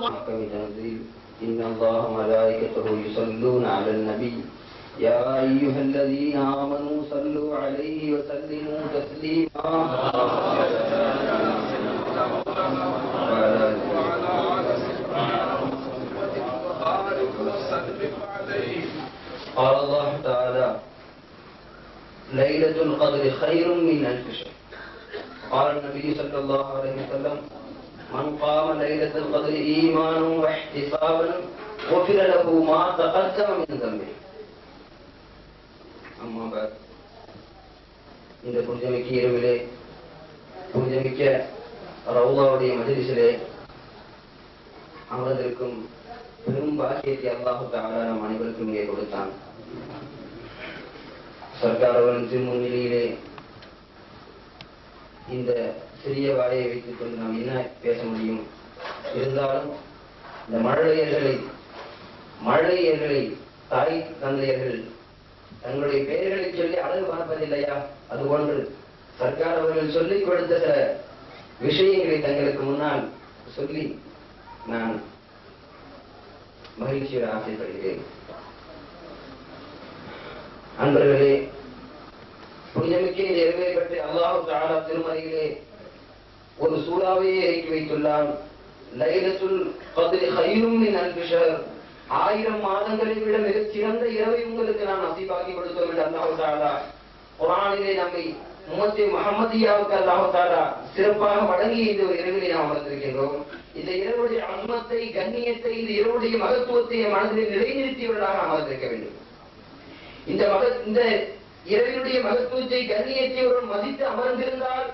محكم تنزيل إن الله ملائكته يصلون على النبي. يا أيها الذين آمنوا صلوا عليه وسلموا تسليما. قال الله تعالى ليلة القدر خير من ألف شهر. قال النبي صلى الله عليه وسلم من قام ليلة القدر إيمانا واحتسابا غفر له ما تقدم من ذنبه أما بعد இந்த புனிதமிக்க இரவிலே புனிதமிக்க ரவுலாவுடைய மஜலிசிலே அமர்ந்திருக்கும் பெரும் பாக்கியத்தை அல்லாஹு தாலா நம் அனைவருக்கும் இங்கே கொடுத்தான் சர்க்கார் அவர்களின் முன்னிலையிலே இந்த சிறிய வாயை வைத்துக் கொண்டு நாம் என்ன பேச முடியும்? இருந்தாலும் இந்த மழலையர்களை மழலையர்களை தாய் தந்தையர்கள் தங்களுடைய பெயர்களை சொல்லி அழகு பார்ப்பதில்லையா அதுபோன்று சர்க்கார் அவர்கள் சொல்லிக் கொடுத்த சில விஷயங்களை தங்களுக்கு முன்னால் சொல்லி நான் மகிழ்ச்சியோடு ஆசைப்படுகிறேன். அன்பர்களே புனிதமிக்க இந்த இரவை பற்றி அல்லாஹு தாரா திருமறையிலே ஒரு சூறாவையே இறக்கி வைத்துள்ளான். லைலத்துல் ஹைரும் மின் ஆயிரம் மாதங்களை விட மிகச் சிறந்த இரவை உங்களுக்கு நான் நசீபாக்கி கொடுத்தோம் என்று அல்லாஹு தாலா குரானிலே நம்மை முகத்தை முகமதியாவுக்கு அல்லாஹு தாலா சிறப்பாக வழங்கி இந்த ஒரு இரவிலை நாம் அமர்ந்திருக்கின்றோம் இந்த இரவுடைய அன்மத்தை கண்ணியத்தை இந்த இரவுடைய மகத்துவத்தை என் மனதில் நிலைநிறுத்தியவர்களாக அமர்ந்திருக்க வேண்டும். இந்த மக இந்த இரவினுடைய மகத்துவத்தை கண்ணியத்தை ஒருவன் மதித்து அமர்ந்திருந்தால்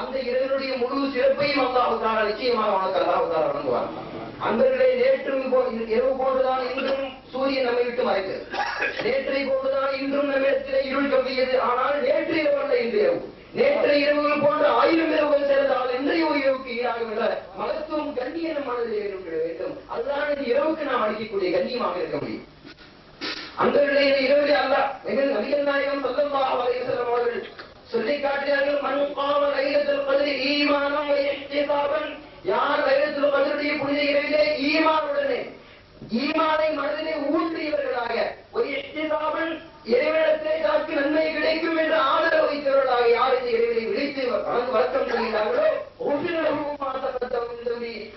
அந்த இரவினுடைய முழு சிறப்பையும் அல்லாஹு தாலா நிச்சயமாக அவனுக்கு அல்லாஹு தாலா வழங்குவார் அன்பர்களே நேற்றும் இரவு போன்றுதான் இன்றும் சூரியன் நம்மை விட்டு மறைத்தது நேற்றை போன்றுதான் இன்றும் நம்மிடத்திலே இருள் கம்பியது ஆனால் நேற்று இரவு அல்ல இன்று இரவு. நேற்று இரவுகள் போன்ற ஆயிரம் இரவுகள் சேர்ந்தால் இன்றைய ஒரு இரவுக்கு ஈடாக விட மகத்துவம் கண்ணியம் மனதில் இருக்க வேண்டும். அதுதான் இரவுக்கு நாம் அளிக்கக்கூடிய கண்ணியமாக இருக்க முடியும். அன்பர்களே இந்த அல்ல நபிகள் நாயகம் சொல்லமாக அவர்கள் சொல்லி காட்டினார்கள் மன் காம லைலத்துல் கத்ரி ஈமானன் இஹ்திசாபன். யார் லைலத்தில் கத்ருடைய புனித இரவிலே ஈமானுடனே. ஈமானை மனதிலே ஊன்றியவர்களாக. ஒரு இஹ்திசாபன். இறைவனத்தை தனக்கு நன்மை கிடைக்கும் என்று ஆதரவு வைத்தவர்களாக யார் இந்த இறைவனை விழித்து வணக்கம் வழக்கம் செய்கிறார்களோ?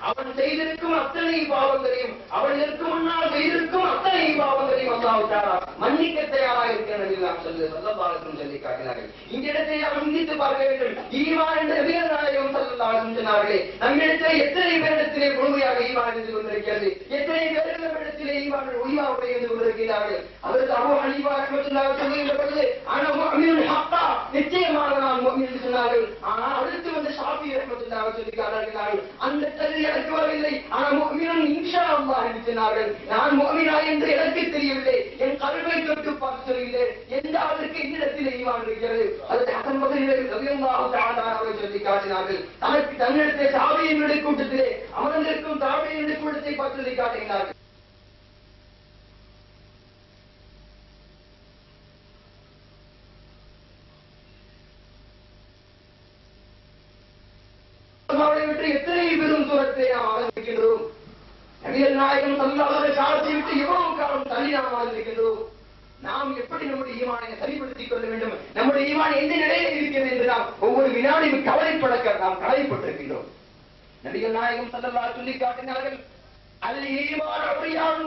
அவன் செய்திருக்கும் அத்தனை பாவங்களையும் அவன் அவனுக்கு முன்னால் செய்திருக்கும் அத்தனை பாவங்களையும் அல்லாவிட்டாரா மன்னிக்க தயாராக இருக்கிறேன் என்று நாம் சொல்லு சொல்லி சொல்லி காட்டினார்கள். இந்த இடத்தை நாம் சிந்தித்து பார்க்க வேண்டும். ஈமான் என்ற நபிகள் நாயகம் சொல்லலாம் சொன்னார்களே நம்மிடத்தில் எத்தனை பேரிடத்திலே முழுமையாக ஈமான் இருந்து கொண்டிருக்கிறது? எத்தனை பேரிடத்திலே நம்மிடத்திலே ஈமான் உயிராவுடைய இருந்து கொண்டிருக்கிறார்கள்? அதற்கு அவன் அழிவாக சொல்லுகின்ற பொழுது ஆனால் நிச்சயமாக நான் சொன்னார்கள். ஆனால் அடுத்து ரஹ்மத்துல்லாஹி சொல்லி அந்த எனக்கு வரவில்லை. இன்ஷா அல்லாஹ் என்று சொன்னார்கள். நான் முஃமினா என்று எனக்கு தெரியவில்லை. என் கல்வை தொட்டு பார்த்து சொல்கிறேன் எந்த அளவிற்கு என்னிடத்தில் ஈமான் இருக்கிறது? அது ஹசன் பகலில் ரலியல்லாஹு சொல்லி காட்டினார்கள். தனக்கு தன்னிடத்தை சாவியினுடைய கூட்டத்திலே அமர்ந்திருக்கும் தாவியினுடைய கூட்டத்தை பார்த்து சொல்லி காட்டினார்கள் அவரை விட்டு எத்தனை பெரும் தூரத்தை நாம் ஆரம்பிக்கின்றோம் நபிகள் நாயகம் சல்லாத காலத்தை விட்டு இவ்வளவு காலம் தள்ளி நாம் வாழ்ந்திருக்கின்றோம் நாம் எப்படி நம்முடைய ஈமானை சரிப்படுத்திக் கொள்ள வேண்டும்? நம்முடைய ஈமான் எந்த நிலையில் இருக்கிறது என்று நாம் ஒவ்வொரு வினாடியும் கவலைப்பட நாம் கவலைப்பட்டிருக்கின்றோம். நடிகர் நாயகம் சல்லல்லாஹு சொல்லி காட்டினார்கள் அல்ல ஈமான் அப்படியான்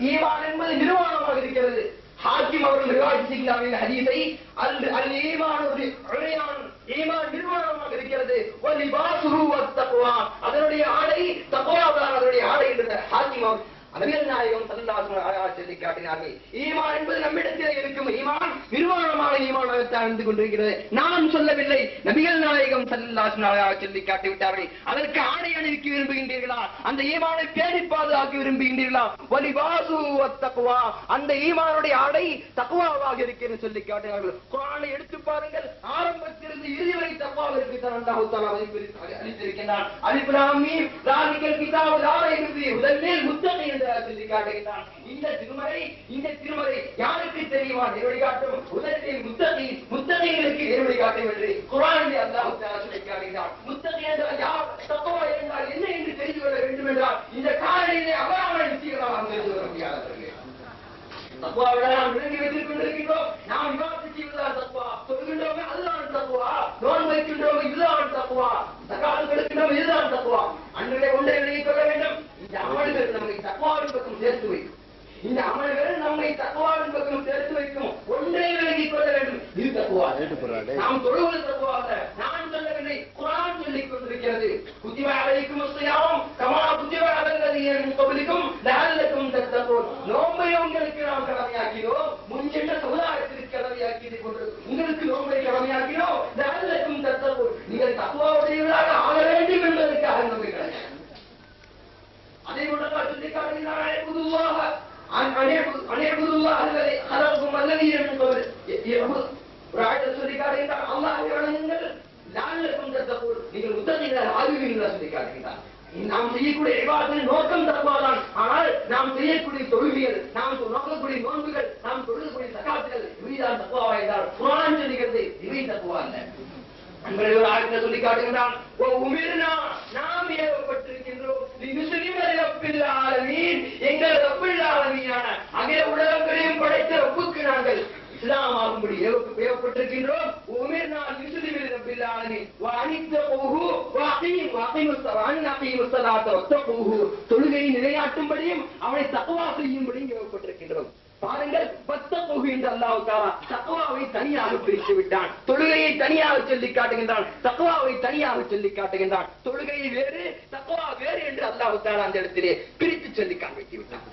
ஈமான் என்பது நிர்வாணமாக இருக்கிறது. ஹாக்கிம் அவர்கள் நிர்வாகிக்கிறார்கள் ஹதீஸை அல் அல் ஈமான் ஒரு உரையான் ஈமான் நிர்வாணமாக இருக்கிறது. வலிபாசுஹு வத்தக்வா அதனுடைய ஆடை தக்வாதான் அதனுடைய ஆடை என்ற ஹாக்கிம் அவர் நபிகள் நாயகம் ஸல்லல்லாஹு சொல்லி காட்டினார்கள். ஈமான் என்பது நம்மிடத்தில் இருக்கும். ஈமான் நிர்வாணமான ஈமானாகத்தான் இருந்து கொண்டிருக்கிறது. நான் சொல்லவில்லை. நபிகள் நாயகம் சல்லாசனாக சொல்லி காட்டிவிட்டார்கள் அதற்கு ஆடை அணிவிக்க விரும்புகின்றீர்களா? அந்த ஈமானை பேணி பாதுகாக்க விரும்புகின்றீர்களா? வலிபாசு தக்குவா அந்த ஈமானுடைய ஆடை தக்குவாவாக இருக்கிறது சொல்லி காட்டினார்கள். குரானை எடுத்து பாருங்கள். ஆரம்பத்திலிருந்து இறுதி வரை தக்வாவிற்கு தான் அல்லாஹு தாலா மதிப்பு அளித்திருக்கின்றான். அலிஃப் ராணிகள் மீம். சொல்லக்கூடிய முதன்மேல் முத்தகை என்றார் சொல்லி காட்டுகிறான் இந்த திருமறை இந்த திருமறை யாருக்கு தெரியுமா? நேரடி காட்டும் உதயத்தை முத்தகை முத்தகைகளுக்கு நேரடி காட்டும் என்று குரானில் அல்லாஹ் சொல்லி காட்டுகிறான் முத்தகை என்றால் யார்? தத்துவா என்றால் என்ன என்று தெரிந்து கொள்ள வேண்டும் என்றால் இந்த காலையிலே அவரான விஷயங்களாக தெரிந்து கொள்ள முடியாது தத்துவாவிடம் விளங்கி வைத்துக் கொண்டிருக்கின்றோம். நாம் விவாதம் செய்வதுதான் தத்துவா சொல்கின்றோமே அதுதான் தத்துவா நோன் வைக்கின்றோம் இதுதான் தத்துவா தக்காது இதுதான் தத்துவா அன்றைய கொண்டே விளங்கிக் கொள்ள வேண்டும். இந்த அமல்கள் நம்மை தக்குவாவின் பக்கம் சேர்த்து வைக்கும். இந்த அமல்கள் நம்மை தக்குவாவின் பக்கம் சேர்த்து வைக்கும். ஒன்றை விளங்கிக் கொள்ள வேண்டும். இது தக்குவா நாம் தொழுவது தக்குவா அல்ல நான் சொல்லவில்லை. குரான் சொல்லிக் கொண்டிருக்கிறது. குத்திவ அலைக்கும் முஸ்லியாவும் கமா குத்திவ அலங்கதியின் கபலிக்கும் லஅல்லக்கும் தத்தகூன். நோம்பை உங்களுக்கு நாம் கடமையாக்கினோம். முன் சென்ற சமுதாயத்திற்கு கடமையாக்கி கொண்டு உங்களுக்கு நோம்பை கடமையாக்கினோம். லஅல்லக்கும் நோக்கம் தருவாதான் ஆனால் நாம் செய்யக்கூடிய தொழுவியல் நாம் நோக்கக்கூடிய நோன்புகள் நாம் தொழுகக்கூடிய சகாத்துகள் இவைதான் தக்குவா என்றால் குரான் சொல்லுகிறது இவை தப்புவா அல்ல. அன்பரை ஒரு சொல்லி காட்டுகின்றான். உமிர்னா நாம் ஏவப்பட்டிருக்கின்றோம். எங்கள் ரப்பில் அகில உலகங்களையும் நாங்கள் இஸ்லாம் ஆகும்படி ஏவப்பட்டிருக்கின்றோம் உமிர்னா முஸ்லிம் ரப்பில் ஆலமீன் வாணித்தகுஹு வாகீம் வாகீமுஸ் வாணினகீமுஸ் ஸலாத்த வத்தகுஹு தொழுகையை நிலையாட்டும்படியும் அவனை தக்வா செய்யும்படியும் ஏவப்பட்டிருக்கின்றோம். பாருங்கள் பத்த தொகு என்று அல்லாஹ் தாரா தக்குவாவை தனியாக பிரித்து விட்டான். தொழுகையை தனியாக சொல்லி காட்டுகின்றான். தக்குவாவை தனியாக சொல்லி காட்டுகின்றான். தொழுகை வேறு தக்குவா வேறு என்று அல்லாஹ் தாரா அந்த இடத்திலே பிரித்து சொல்லி காண்பித்து விட்டான்.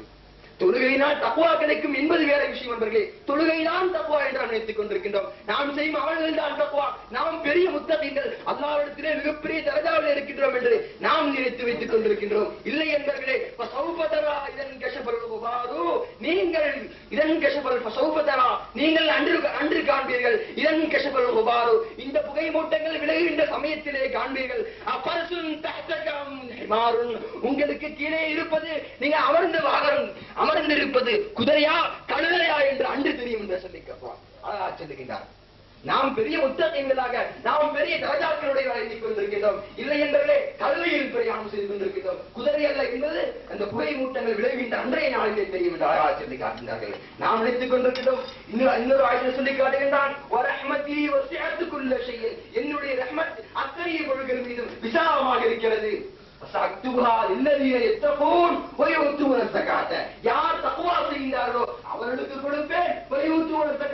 தொழுகையினால் தப்புவா கிடைக்கும் என்பது வேற விஷயம் நண்பர்களே. தொழுகைதான் தப்புவா என்று நாம் நினைத்துக் கொண்டிருக்கின்றோம். நாம் செய்யும் அவர்கள் தான் தக்குவா. நாம் பெரிய முத்தகங்கள் அல்லாவிடத்திலே மிகப்பெரிய தரஜாவில் இருக்கின்றோம் என்று நாம் நினைத்து வைத்துக் கொண்டிருக்கின்றோம். இல்லை என்பர்களே இதன் நீங்கள் இதன் கஷபல் சௌபதரா நீங்கள் அன்று அன்று காண்பீர்கள். இதன் கஷபல் உபாரு இந்த புகை மூட்டங்கள் விலகுகின்ற சமயத்திலே காண்பீர்கள். அப்பரசுன் தஹ்தகம். மாறும் உங்களுக்கு கீழே இருப்பது நீங்க அமர்ந்து வாகனம் அமர்ந்திருப்பது குதிரையா கழுதையா என்று அன்று தெரியும் என்று சொல்லி அழகா சொல்லுகின்றார். நாம் பெரிய முத்தகைகளாக நாம் பெரிய ராஜாக்களுடைய எண்ணிக் கொண்டிருக்கின்றோம் இல்லை என்பதே கல்வியில் பிரயாணம் செய்து கொண்டிருக்கின்றோம். குதிரை அல்ல என்பது அந்த புகை மூட்டங்கள் விளைவின்ற அன்றைய நாளிலே தெரியும் என்று அழகாக சொல்லி காட்டுகிறார்கள் நாம் நினைத்துக் கொண்டிருக்கின்றோம் இன்னொரு இன்னொரு ஆயுதம் சொல்லி காட்டுகின்றான். ஒரு ரஹ்மத்தி ஒரு சேர்த்துக்குள்ள செய்ய என்னுடைய ரஹ்மத் அத்தனைய பொருள்கள் மீதும் விசாலமாக இருக்கிறது. சக்துகா இல்லதீன எத்தபோன் வயோத்துவன சகாத்த யார் தக்குவா செய்கிறார்களோ அவர்களுக்கு கொடுப்பேன். வலியுறுத்தி கொடுத்த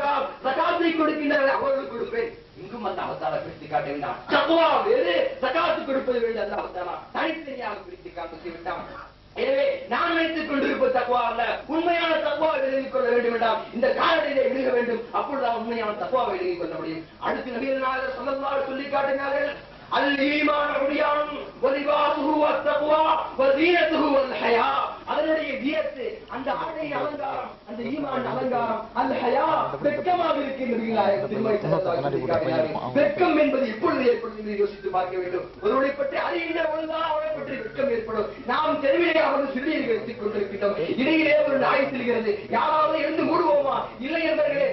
சகாத்தை கொடுக்கின்றன அவர்களுக்கு கொடுப்பேன். இங்கும் அந்த அவதாரம் பிரித்து காட்ட வேண்டாம். தகுவா வேறு சகாத்து கொடுப்பது வேண்டு அந்த அவதாரம் தனித்தனியாக பிரித்து காமித்து விட்டான். எனவே நான் வைத்துக் கொண்டிருப்ப தக்குவா அல்ல. உண்மையான தக்குவாவை எழுதி கொள்ள வேண்டும் என்றால் இந்த காலடியிலே எழுக வேண்டும். அப்பொழுதுதான் உண்மையான தக்குவாவை எழுதி கொள்ள முடியும். அடுத்து நவீன சொல்லலாறு சொல்லி காட்டினார்கள் அல் ஈமான முடியான் ஒலிவாதுகு அத்தகுவா வதீனத்துகு வல் ஹயா. அதனுடைய வியத்து அந்த ஆடை அலங்காரம் அந்த ஈமான் அலங்காரம் அந்த ஹயா வெட்கமாக இருக்கின்ற வெட்கம் என்பது எப்பொழுது ஏற்படும் என்று யோசித்து பார்க்க வேண்டும். ஒருவரை பற்றி அறிகின்ற பொழுதுதான் அவரை பற்றி வெட்கம் ஏற்படும். நாம் தெருவிலே அவர்கள் சிறுநீர் வைத்துக் கொண்டிருக்கின்றோம். இடையிலே ஒரு நாய் செல்கிறது. யாராவது எழுந்து மூடுவோமா? இல்லை என்பவர்களே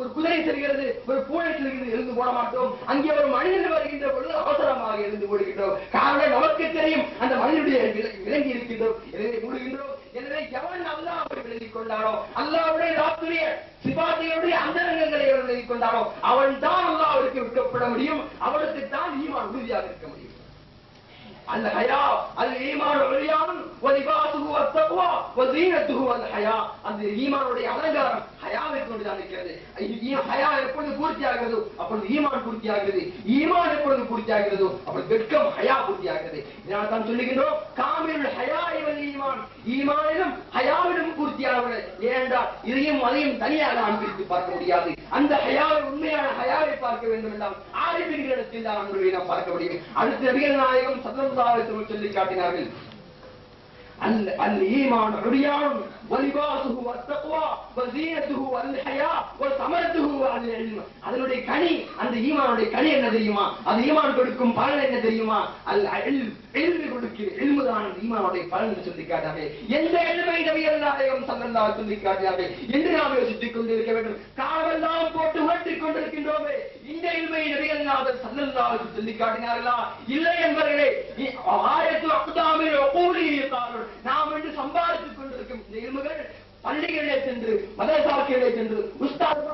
ஒரு குதிரை செல்கிறது ஒரு பூனை செல்கிறது எழுந்து போட மாட்டோம் அங்கே ஒரு மனிதன் வருகின்ற பொழுது அவசரமாக எழுந்து போடுகின்றோம் காரணம் நமக்கு தெரியும் அந்த மனிதனுடைய விளங்கி விலங்கி இருக்கின்றோம் எனவே மூடுகின்றோம் எனவே எவன் அல்லாஹ்வை விளங்கிக் கொண்டாரோ அல்லாவுடைய ராத்துடைய சிபாதிகளுடைய அந்தரங்கங்களை எவன் விலகிக் கொண்டாரோ அவன் தான் அல்லாஹ்விற்கு விற்கப்பட முடியும் அவனுக்கு தான் ஈமான் உறுதியாக இருக்க முடியும். அந்த ஹயா அது ஈமான் ஒளியானும் வலிபாசுகு அத்தகுவா வதீனத்துகு அந்த ஹயா. அந்த ஈமானுடைய அலங்காரம் ஹயாவை கொண்டு தான் இருக்கிறது. ஹயா எப்பொழுது பூர்த்தி ஆகிறது அப்பொழுது ஈமான் பூர்த்தி ஆகிறது ஈமான் எப்பொழுது பூர்த்தி ஆகிறதோ அப்பொழுது வெட்கம் ஹயா பூர்த்தி ஆகிறது இதனால் தான் சொல்லுகின்றோம் காமில் ஹயா இவன் ஈமான். ஈமானிலும் ஹயாவிலும் பூர்த்தியானவர்கள் ஏனென்றால் இதையும் அதையும் தனியாக நாம் பிரித்து பார்க்க முடியாது. அந்த ஹயாவை உண்மையான ஹயாவை பார்க்க வேண்டும் என்றால் ஆறு இடத்தில் தான் நம்முடைய நாம் பார்க்க முடியும் அடுத்த நாயகம் சதந்தாவை சொல்லி காட்டினார்கள் அல் அல் ஈமான் உரியான் வலிபாசுஹு வத்தக்வா வஸீனத்துஹு வல் ஹயா வஸமரத்துஹு அல் அதனுடைய கனி அந்த ஈமானுடைய கனி என்ன தெரியுமா? அது ஈமான் கொடுக்கும் பலன் என்ன தெரியுமா? அல் இல்ம் இல்மு கொடுக்கிற இல்மு தான் அந்த ஈமானுடைய பலன் என்று சொல்லி காட்டாங்க எந்த இல்மை நபிகள் நாயகம் ஸல்லல்லாஹு சொல்லி காட்டாங்க என்று நாம் யோசித்துக் கொண்டிருக்க வேண்டும். காலமெல்லாம் போட்டு உரட்டிக் கொண்டிருக்கின்றோமே. இந்த இல்மை நபிகள் நாயகம் ஸல்லல்லாஹு அலைஹி சொல்லி காட்டினார்களா இல்லை என்பவர்களே இ- ஆயத்து அக்தாமில் கூலி நாம் என்று சம்பாதித்துக் கொண்டிருக்கும் இந்த இல்முகள் பள்ளிகளிலே சென்று மதரசாக்களிலே சென்று உஸ்தாத்